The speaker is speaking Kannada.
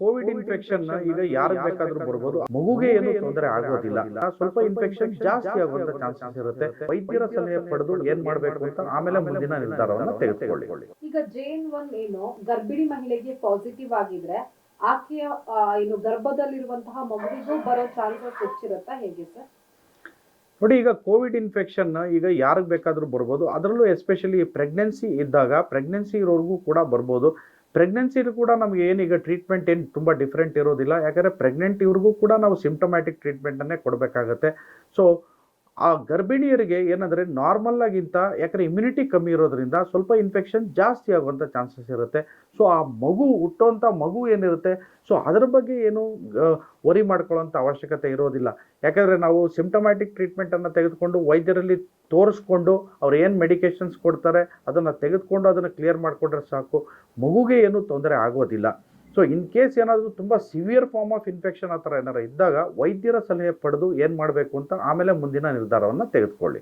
ಕೋವಿಡ್ ಇನ್ಫೆಕ್ಷನ್ ಈಗ ಯಾರು ಬೇಕಾದ್ರೂ ಬರ್ಬೋದು. ಮಗುಗೆ ಏನು ತೊಂದರೆ ಆಗೋದಿಲ್ಲ. ಸ್ವಲ್ಪ ಇನ್ಫೆಕ್ಷನ್ ಜಾಸ್ತಿ ಆಗುವಂತ ಚಾನ್ಸಸ್ ಇರುತ್ತೆ. ವೈದ್ಯರ ಸಲಹೆ ಪಡೆದು ಏನ್ ಮಾಡ್ಬೇಕು ಅಂತ ಆಮೇಲೆ ಮುಂದಿನ ನಿರ್ಧಾರವನ್ನು ತೆಗೆದುಕೊಳ್ಳಿ. ಈಗ ಜೇನ್ ಒನ್ ಏನು ಗರ್ಭಿಣಿ ಮಹಿಳೆಗೆ ಪಾಸಿಟಿವ್ ಆಗಿದ್ರೆ ಆಕೆಯ ಏನು ಗರ್ಭದಲ್ಲಿರುವಂತಹ ಮಗುವಿಗೂ ಬರೋ ಚಾನ್ಸಸ್ ಹೆಚ್ಚಿರುತ್ತಾ ಹೇಗೆ ಸರ್? ನೋಡಿ ಈಗ ಕೋವಿಡ್ ಇನ್ಫೆಕ್ಷನ್ ಈಗ ಯಾರಿಗೆ ಬೇಕಾದರೂ ಬರ್ಬೋದು. ಅದರಲ್ಲೂ ಎಸ್ಪೆಷಲಿ ಪ್ರೆಗ್ನೆನ್ಸಿ ಇದ್ದಾಗ ಪ್ರೆಗ್ನೆನ್ಸಿ ಇರೋರಿಗೂ ಕೂಡ ಬರ್ಬೋದು. ಪ್ರೆಗ್ನೆನ್ಸಿ ಕೂಡ ನಮ್ಗೆ ಏನೀಗ ಟ್ರೀಟ್ಮೆಂಟ್ ಏನು ತುಂಬ ಡಿಫ್ರೆಂಟ್ ಇರೋದಿಲ್ಲ. ಯಾಕಂದರೆ ಪ್ರೆಗ್ನೆಂಟ್ ಇವ್ರಿಗೂ ಕೂಡ ನಾವು ಸಿಂಪ್ಟಮ್ಯಾಟಿಕ್ ಟ್ರೀಟ್ಮೆಂಟನ್ನೇ ಕೊಡಬೇಕಾಗತ್ತೆ. ಸೊ ಆ ಗರ್ಭಿಣಿಯರಿಗೆ ಏನಂದರೆ ನಾರ್ಮಲ್ಲಾಗಿಂತ ಯಾಕಂದರೆ ಇಮ್ಯುನಿಟಿ ಕಮ್ಮಿ ಇರೋದ್ರಿಂದ ಸ್ವಲ್ಪ ಇನ್ಫೆಕ್ಷನ್ ಜಾಸ್ತಿ ಆಗುವಂಥ ಚಾನ್ಸಸ್ ಇರುತ್ತೆ. ಸೊ ಆ ಮಗು ಹುಟ್ಟೋಂಥ ಮಗು ಏನಿರುತ್ತೆ? ಸೊ ಅದರ ಬಗ್ಗೆ ಏನು ವರಿ ಮಾಡ್ಕೊಳ್ಳೋಂಥ ಅವಶ್ಯಕತೆ ಇರೋದಿಲ್ಲ. ಯಾಕಂದರೆ ನಾವು ಸಿಂಪ್ಟಮ್ಯಾಟಿಕ್ ಟ್ರೀಟ್ಮೆಂಟನ್ನು ತೆಗೆದುಕೊಂಡು ವೈದ್ಯರಲ್ಲಿ ತೋರಿಸ್ಕೊಂಡು ಅವ್ರು ಏನು ಮೆಡಿಕೇಶನ್ಸ್ ಕೊಡ್ತಾರೆ, ಅದನ್ನು ತೆಗೆದುಕೊಂಡು ಅದನ್ನು ಕ್ಲಿಯರ್ ಮಾಡಿಕೊಂಡ್ರೆ ಸಾಕು. ಮಗುಗೆ ಏನೂ ತೊಂದರೆ ಆಗೋದಿಲ್ಲ. ಸೊ ಇನ್ ಕೇಸ್ ಏನಾದರೂ ತುಂಬ ಸಿವಿಯರ್ ಫಾರ್ಮ್ ಆಫ್ ಇನ್ಫೆಕ್ಷನ್ ಆ ಥರ ಏನಾರು ಇದ್ದಾಗ ವೈದ್ಯರ ಸಲಹೆ ಪಡೆದು ಏನು ಮಾಡಬೇಕು ಅಂತ ಆಮೇಲೆ ಮುಂದಿನ ನಿರ್ಧಾರವನ್ನು ತೆಗೆದುಕೊಳ್ಳಿ.